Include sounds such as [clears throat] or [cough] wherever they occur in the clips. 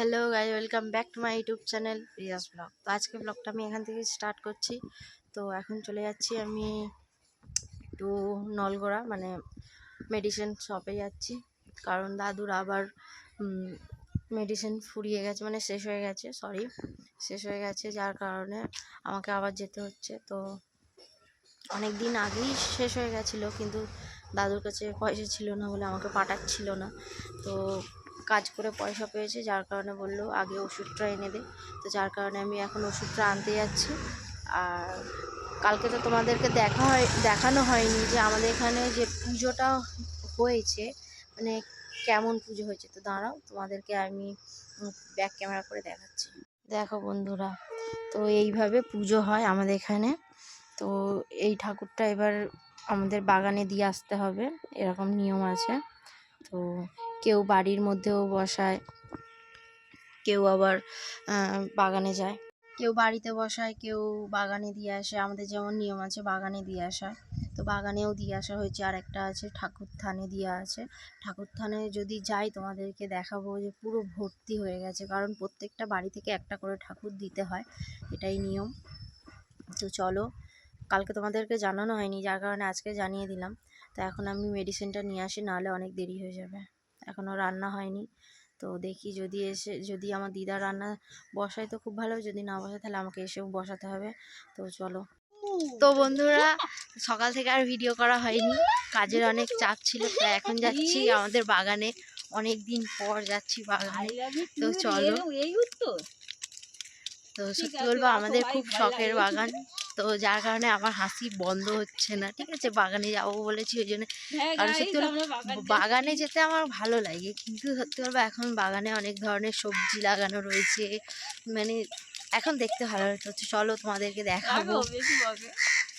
Hello guy welcome back to my YouTube channel Riya's vlog তো আজকে ব্লগটা আমি এখান থেকে স্টার্ট করছি। তো এখন চলে যাচ্ছি আমি একটু নলগোড়া মানে মেডিসিন শপে যাচ্ছি। কারণ দাদুর আবার মেডিসিন ফুরিয়ে গেছে মানে শেষ হয়ে গেছে সরি শেষ হয়ে গেছে, যার কারণে আমাকে আবার যেতে হচ্ছে। তো অনেক দিন আগেই শেষ হয়ে গেছিল, কিন্তু দাদুর কাছে পয়সা ছিল না বলে আমাকে পাঠাচ্ছিল না। তো কাজ করে পয়সা পেয়েছে, যার কারণে বলল আগে ওষুধটা এনে দে। তো যার কারণে আমি এখন ওষুধটা আনতে যাচ্ছি। আর কালকে তো তোমাদেরকে দেখা হয়, দেখানো হয়নি যে আমাদের এখানে যে পুজোটা হয়েছে মানে কেমন পুজো হয়েছে। তো দাঁড়াও, তোমাদেরকে আমি ব্যাক ক্যামেরা করে দেখাচ্ছি। দেখো বন্ধুরা, তো এইভাবে পুজো হয় আমাদের এখানে। তো এই ঠাকুরটা এবার আমাদের বাগানে দিয়ে আসতে হবে, এরকম নিয়ম আছে। তো কেউ বাড়ির মধ্যেও বসায়, কেউ আবার বাগানে যায়। কেউ বাড়িতে বসায়, কেউ বাগানে দিয়ে আসে। আমাদের যেমন নিয়ম আছে, বাগানে দিয়ে আসা। তো বাগানেও দিয়ে আসা হয়েছে। আর একটা আছে, ঠাকুর থানে দিয়ে আছে ঠাকুর থানে যদি যাই, তোমাদেরকে দেখাবো যে পুরো ভর্তি হয়ে গেছে। কারণ প্রত্যেকটা বাড়ি থেকে একটা করে ঠাকুর দিতে হয়। এটাই নিয়ম। তো চলো, কালকে তোমাদেরকে জানানো হয়নি। যার কারণে আজকে জানিয়ে দিলাম। তো এখন আমি মেডিসিনটা নিয়ে আসি, নাহলে অনেক দেরি হয়ে যাবে। এখনও রান্না হয়নি। তো দেখি যদি এসে, যদি আমার দিদা রান্না বসায় তো খুব ভালো, যদি না বসায় তাহলে আমাকে এসেও বসাতে হবে। তো চলো। তো বন্ধুরা, সকাল থেকে আর ভিডিও করা হয়নি। কাজের অনেক চাপ ছিল, তো এখন যাচ্ছি আমাদের বাগানে। অনেক দিন পর যাচ্ছি বাগানে। তো চলো। তো সত্যি বলব, আমাদের খুব শখের বাগান। তো যার কারণে আমার হাসি বন্ধ হচ্ছে না। ঠিক আছে? বাগানে যাব বলেছি ওই জন্য। হ্যাঁ কারণ সত্যি বাগানে যেতে আমার ভালো লাগে। কিন্তু সত্যি বলব এখন বাগানে অনেক ধরনের সবজি লাগানো রয়েছে। মানে এখন দেখতে ভালো হচ্ছে চলো তোমাদেরকে দেখাবো।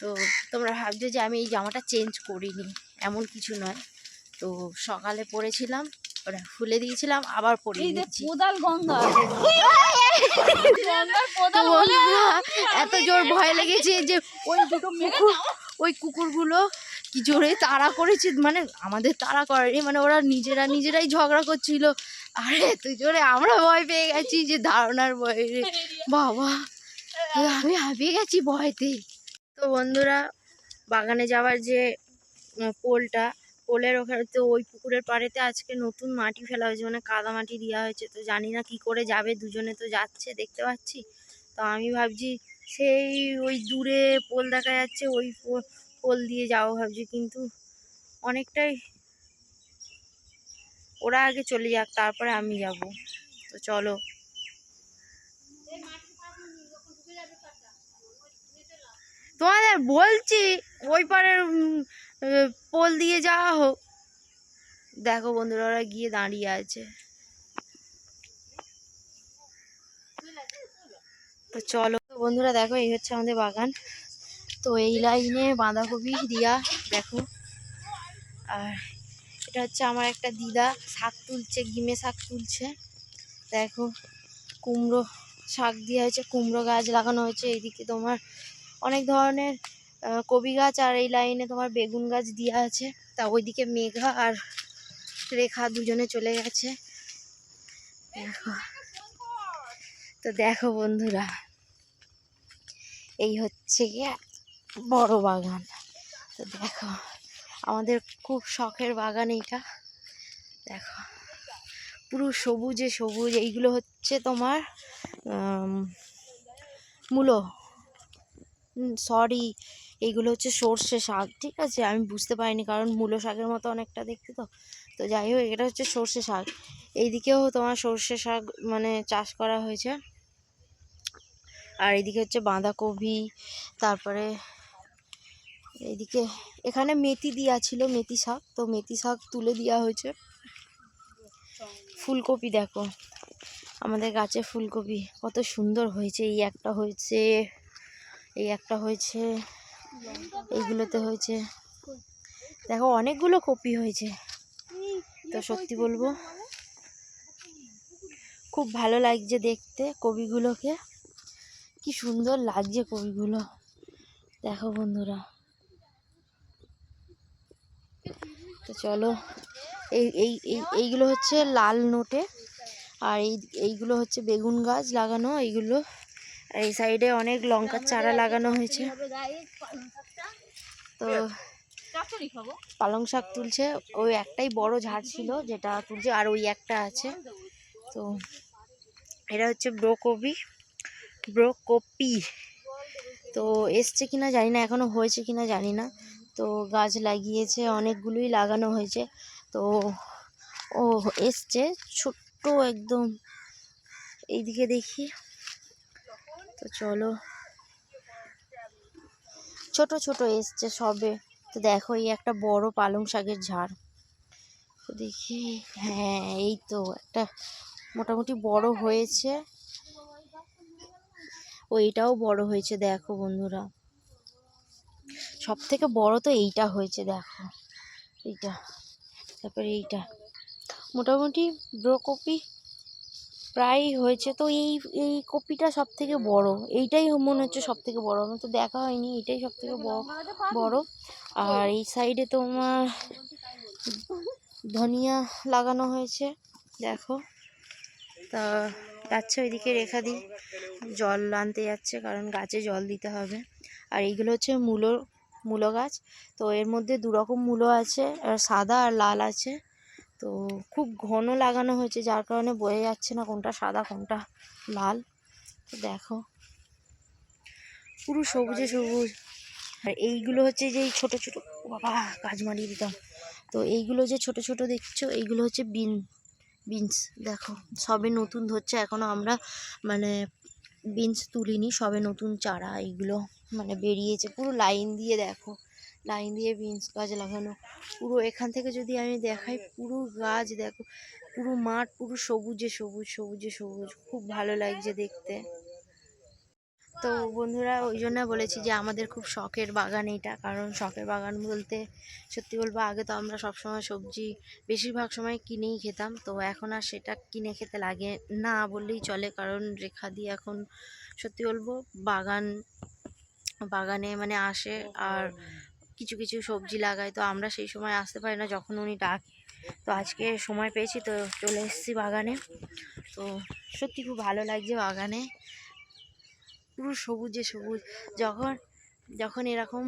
তো তোমরা ভাবছ যে আমি এই জামাটা চেঞ্জ করিনি। এমন কিছু নয়। তো সকালে পরেছিলাম। ওটা খুলে দিয়েছিলাম আবার পরে এই যে কোদাল গঙ্গা গঙ্গার তো কোদাল বলে বন্ধুরা এত জোর ভয় লেগেছে যে ওই দুটো কুকুর ওই কুকুরগুলো কি জোরে তাড়া করেছে মানে আমাদের তাড়া করেনি মানে ওরা নিজেরা নিজেরাই ঝগড়া করছিল। আরে এত জোরে আমরা ভয় পেয়ে গেছি যে ধারণার ভয়ে রে। বাবা আমি হাঁপিয়ে গেছি ভয়তে। তো বন্ধুরা বাগানে যাওয়ার যে পোলটা পোলের ওখানে, তো ওই পুকুরের পাড়েতে আজকে নতুন মাটি ফেলা হয়েছে মানে কাদা মাটি দেওয়া হয়েছে, তো জানি না কি করে যাবে, দুজনে তো যাচ্ছে, দেখতে পাচ্ছি। তো আমি ভাবছি সেই ওই দূরে পোল দেখা যাচ্ছে, ওই পোল দিয়ে যাব ভাবছি, কিন্তু অনেকটাই ওরা আগে চলে যাক, তারপরে আমি যাব। তো চলো। তোমাদের বলছি, ওই পারের পোল দিয়ে যাওয়া হোক। দেখো বন্ধুরা, ওরা গিয়ে দাঁড়িয়ে আছে। তো চলো। বন্ধুরা, দেখো, এই হচ্ছে আমাদের বাগান। তো এই লাইনে বাঁধাকপি দিয়া দেখো। আর এটা হচ্ছে আমার একটা দিদা, শাক তুলছে, গিমে শাক তুলছে। দেখো, কুমড়ো শাক দেওয়া হয়েছে, কুমড়ো গাছ লাগানো হয়েছে, এইদিকে তোমার অনেক ধরনের কপি গাছ আর এই লাইনে তোমার বেগুন গাছ দেওয়া আছে। তা ওইদিকে মেঘা আর রেখা দুজনে চলে গেছে। দেখো। তো দেখো বন্ধুরা, এই হচ্ছে গিয়ে বড় বাগান। তো দেখো, আমাদের খুব শখের বাগান এইটা। দেখো, পুরো সবুজে সবুজ। এইগুলো হচ্ছে তোমার মূলো। সরি এইগুলো হচ্ছে সর্ষে শাক, ঠিক আছে? আমি বুঝতে পারিনি, কারণ মূলো শাকের মতো অনেকটা দেখতে তো। তো যাই হোক, এটা হচ্ছে সর্ষে শাক। এইদিকেও তোমার সর্ষে শাক মানে চাষ করা হয়েছে। আর এদিকে হচ্ছে বাঁধাকপি, তারপরে এইদিকে এখানে মেথি দেওয়া ছিল, মেথি শাক। তো মেথি শাক তুলে দেওয়া হয়েছে। ফুলকপি দেখো, আমাদের গাছে ফুলকপি। কত সুন্দর হয়েছে, এই একটা হয়েছে, এই একটা হয়েছে। এইগুলোতে হয়েছে। দেখো, অনেকগুলো কপি হয়েছে। তো সত্যি বলব, খুব ভালো লাগছে দেখতে কবিগুলোকে কি সুন্দর লাগছে কবিগুলো দেখো বন্ধুরা। তো চলো, এই এই এই, এইগুলো হচ্ছে লাল নোটে। আর এই, এইগুলো হচ্ছে বেগুন গাছ লাগানো, এইগুলো এই সাইডে অনেক লঙ্কার চারা লাগানো হয়েছে। তো পালং শাক তুলছে। ওই একটাই বড় ঝাড় ছিল যেটা তুলছে, আর ওই একটা আছে। তো এটা হচ্ছে ব্রোকপি ব্রোকপি। তো এসছে কিনা জানি না, এখনও হয়েছে কিনা জানি না। তো গাছ লাগিয়েছে, অনেকগুলোই লাগানো হয়েছে। তো ও এসছে ছোট্ট একদম। এইদিকে দেখি। তো চলো। ছোট ছোট এসছে সবে। তো দেখো, এই একটা বড় পালং শাকের ঝাড়। তো দেখি হ্যাঁ এই তো একটা মোটামুটি বড় হয়েছে। ও, এটাও বড় হয়েছে, দেখো বন্ধুরা। সব থেকে বড় তো এইটা হয়েছে, দেখো। এইটা, তারপরে এইটা। মোটামুটি ব্রোকপি প্রায় হয়েছে। তো এই এই কপিটা সব থেকে বড়। এইটাই মনে হচ্ছে সব থেকে বড়। আমার তো দেখা হয়নি। এটাই সব থেকে বড়। আর এই সাইডে তোমার ধনিয়া লাগানো হয়েছে। দেখো। তা যাচ্ছে ওইদিকে রেখা দিই জল আনতে যাচ্ছে কারণ গাছে জল দিতে হবে। আর এইগুলো হচ্ছে মূলো মূলো গাছ। তো এর মধ্যে দু রকম মূলো আছে। আর সাদা আর লাল আছে। তো খুব ঘন লাগানো হয়েছে, যার কারণে বোঝা যাচ্ছে না কোনটা সাদা, কোনটা লাল। তো দেখো। পুরো সবুজে সবুজ। আর এইগুলো হচ্ছে যে ছোটো ছোটো বাবা, কাজ মারিয়ে দিতাম। তো এইগুলো যে ছোট ছোট দেখছ, এইগুলো হচ্ছে বিন, বিনস। দেখো, সবে নতুন ধরছে এখনও আমরা মানে বিনস তুলিনি, সবে নতুন চারা এইগুলো মানে বেরিয়েছে। পুরো লাইন দিয়ে দেখো। লাইন দিয়ে বিনস গাছ লাগানো। পুরো এখান থেকে যদি আমি দেখাই, পুরো গাছ দেখো, পুরো মাঠ, পুরো সবুজে সবুজ সবুজে সবুজ। খুব ভালো লাগছে দেখতে। তো বন্ধুরা, ওই জন্য বলেছি যে আমাদের খুব শখের বাগান এটা। কারণ শখের বাগান বলতে, সত্যি বলব, আগে তো আমরা সব সময় সবজি, বেশিরভাগ সময় কিনেই খেতাম। তো এখন আর সেটা কিনে খেতে লাগে না বললেই চলে। কারণ রেখা দিয়ে এখন, সত্যি বলব, বাগান, বাগানে মানে আসে। আর কিছু কিছু সবজি লাগাই তো আমরা সেই সময় আসতে পারি না যখন উনি ডাকে। তো আজকে সময় পেয়েছি, তো চলে এসেছি বাগানে। তো সত্যি খুব ভালো লাগছে বাগানে। পুরো সবুজে সবুজ। যখন যখন এরকম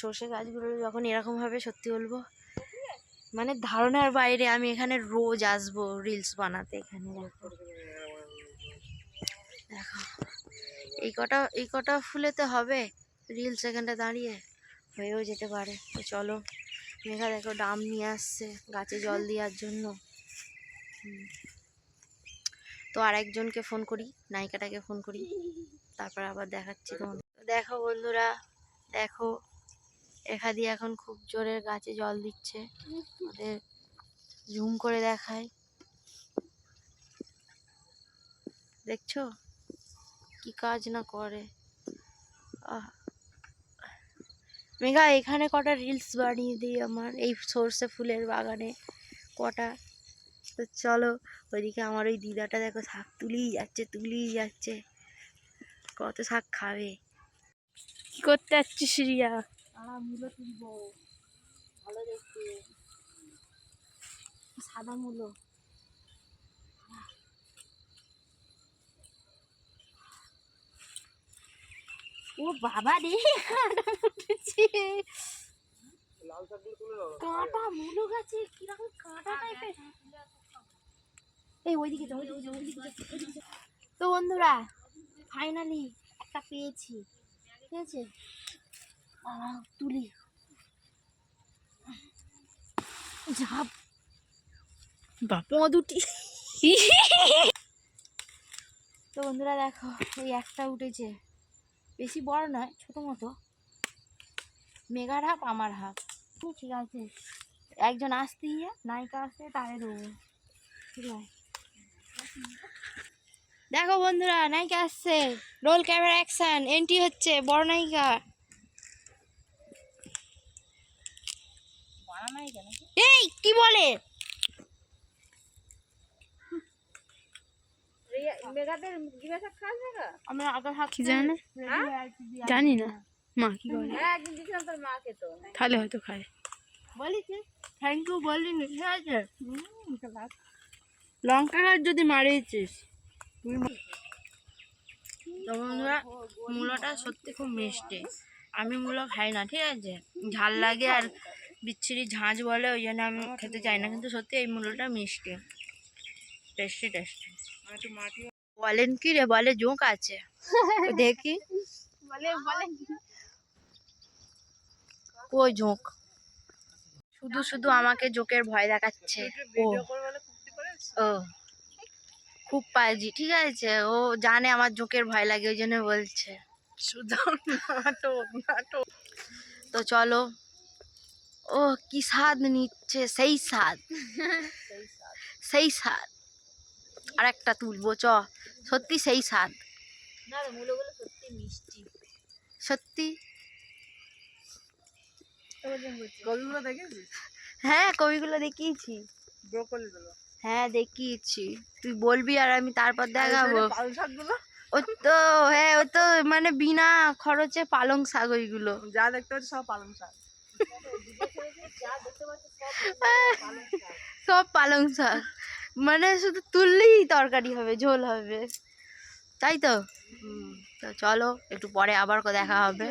সর্ষে গাছগুলো যখন এরকমভাবে সত্যি বলব মানে ধারণার বাইরে আমি এখানে রোজ আসব রিলস বানাতে এখানে। দেখো, এই কটা এই কটা ফুলেতে হবে। রিলস এখানটা দাঁড়িয়ে। হয়েও যেতে পারে। তো চলো, মেঘা দেখো ডাম নিয়ে আসছে গাছে জল দেওয়ার জন্য। তো আর একজনকে ফোন করি, নায়িকাটাকে ফোন করি, তারপর আবার দেখাচ্ছি তোমাদের। দেখো বন্ধুরা, দেখো রেখা দিয়ে এখন খুব জোরে গাছে জল দিচ্ছে। ওদের জুম করে দেখায়। দেখছ? কি কাজ না করে। আহ মেঘা, এখানে কটা রিলস বানিয়ে দিই আমার? এই সর্ষে ফুলের বাগানে কটা? তো চলো, ওইদিকে আমার ওই দিদাটা দেখো, শাক তুলিই যাচ্ছে তুলিই যাচ্ছে। কত শাক খাবে? কি করতে যাচ্ছিস রিয়া? মূলো তুলবো। ভালো দেখতে। সাদা মূলো। ও বাবা রে। কাঁটা কাঁটা গাছে কীরকম কাঁটা টাইপের এই ওইদিকে যাও ওইদিকে যাও, ওইদিকে। তো বন্ধুরা ফাইনালি একটা পেয়েছি। ঠিক আছে? তুলি। ঝাপ বাবা দুটি তো বন্ধুরা দেখো ওই একটা উঠেছে। বেশি বড় নয় ছোট মতো। মেঘার হাফ আমার হাফ ঠিক আছে। একজন আসতে আসতেই নায়িকা আসতে তারে দেবো ঠিক আছে। দেখো বন্ধুরা নায়িকা আসছে। রোল ক্যামেরা অ্যাকশন এন্ট্রি হচ্ছে বড় নায়িকা। এই কি বলে মেঘাদের গিবে শাক খাস মেঘা আমরা কি জানে? জানি না। মা কি করে হ্যাঁ তাহলে হয়তো খায়। থ্যাংক ইউ বলিনি ঠিক আছে? লঙ্কা গাছ যদি মারিয়েছিস তো বন্ধুরা মূলোটা সত্যি খুব মিষ্টি। আমি মূলো খাই না ঠিক আছে? ঝাল লাগে আর বিচ্ছিরি ঝাঁঝ বলে ওই জন্য আমি খেতে চাই না কিন্তু সত্যি এই মূলোটা মিষ্টি। টেস্টি টেস্টি বলেন কি রে বলে জোঁক আছে। [laughs] দেখি। বলে বলে। ঝোঁক শুধু শুধু আমাকে জোকের ভয় দেখাচ্ছে। ও। ও। খুব পাজি। ঠিক আছে ও জানে আমার জোকের ভয় লাগে ওই জন্য বলছে। শুধু নাটক নাটক। তো চলো। ও কি স্বাদ নিচ্ছে সেই স্বাদ। [laughs] সেই স্বাদ। আর একটা তুলবো চ। সত্যি সেই স্বাদ। সত্যি মিষ্টি। সত্যি? কবিগুলো হ্যাঁ কবিগুলো দেখিয়েছি। হ্যাঁ দেখিয়েছি। তুই বলবি আর আমি তারপর দেখাবো। শাকগুলো? ও তো হ্যাঁ ও তো মানে বিনা খরচে পালং শাক ওইগুলো। যা দেখতে পাচ্ছি সব পালং শাক। [laughs] সব পালং শাক। মানে শুধু তুললেই তরকারি হবে ঝোল হবে। তাই তো? তো চলো একটু পরে আবার দেখা হবে।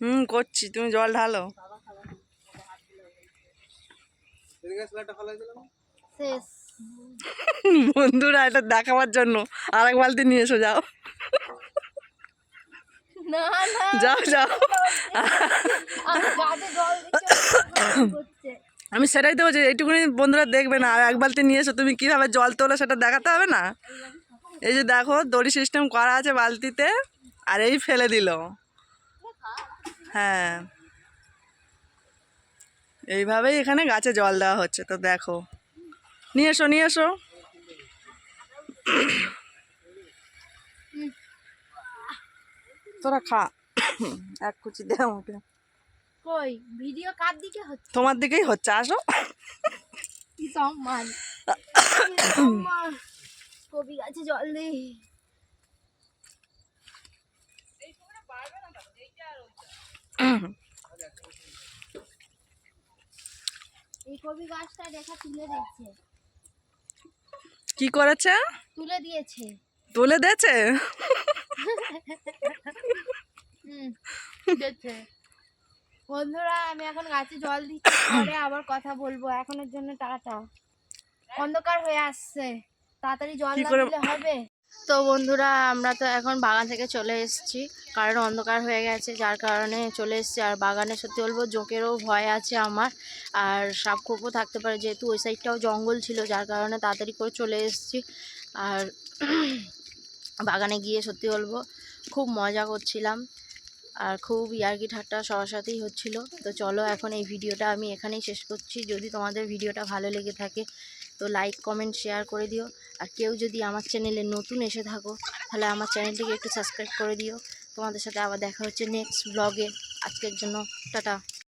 হুম করছি। তুমি জল ঢালো। বন্ধুরা এটা দেখাবার জন্য। আর এক বালতি নিয়ে এসো যাও। না না। যাও যাও। আমি সেটাই তো বলছি এইটুকুনি বন্ধুরা দেখবে না। আর এক বালতি নিয়ে এসো, তুমি কীভাবে জল তোলো সেটা দেখাতে হবে না? এই যে দেখো, দড়ি সিস্টেম করা আছে বালতিতে, আর এই ফেলে দিল। হ্যাঁ। এইভাবেই এখানে গাছে জল দেওয়া হচ্ছে, তো দেখো। নিয়ে এসো নিয়ে এসো। তোরা খা। এক কুচি দে আমাকে। কই? ভিডিও কার দিকে হচ্ছে? তোমার দিকেই হচ্ছে আসো। কি সম্মান? কবি গাছে জল দে। এই কবি গাছটা দেখা তুলে দিচ্ছে কি করেছে? তুলে দিয়েছে। তুলে দিয়েছে? হুম দিয়েছে। বন্ধুরা আমি এখন গাছে জল দিচ্ছি পরে আবার কথা বলব। এখনের জন্য টাটা। অন্ধকার হয়ে আসছে। তাড়াতাড়ি জল দিলে হবে? তো বন্ধুরা আমরা তো এখন বাগান থেকে চলে এসেছি। কারণ অন্ধকার হয়ে গেছে যার কারণে চলে এসেছি। আর বাগানে সত্যি বলব জোকেরও ভয় আছে আমার। আর সাপ খোপও থাকতে পারে যেহেতু ওই সাইডটাও জঙ্গল ছিল যার কারণে তাড়াতাড়ি করে চলে এসেছি। আর [clears throat] বাগানে গিয়ে সত্যি বলব খুব মজা করছিলাম। আর খুব ইয়ার্কি ঠাট্টা সবার সাথেই হচ্ছিল। তো চলো এখন এই ভিডিওটা আমি এখানেই শেষ করছি। যদি তোমাদের ভিডিওটা ভালো লেগে থাকে, তো লাইক কমেন্ট শেয়ার করে দিও। আর কেউ যদি আমার চ্যানেলে নতুন এসে থাকো, তাহলে আমার চ্যানেলটিকে একটু সাবস্ক্রাইব করে দিও। তোমাদের সাথে আবার দেখা হচ্ছে নেক্সট ব্লগে আজকের জন্য টাটা।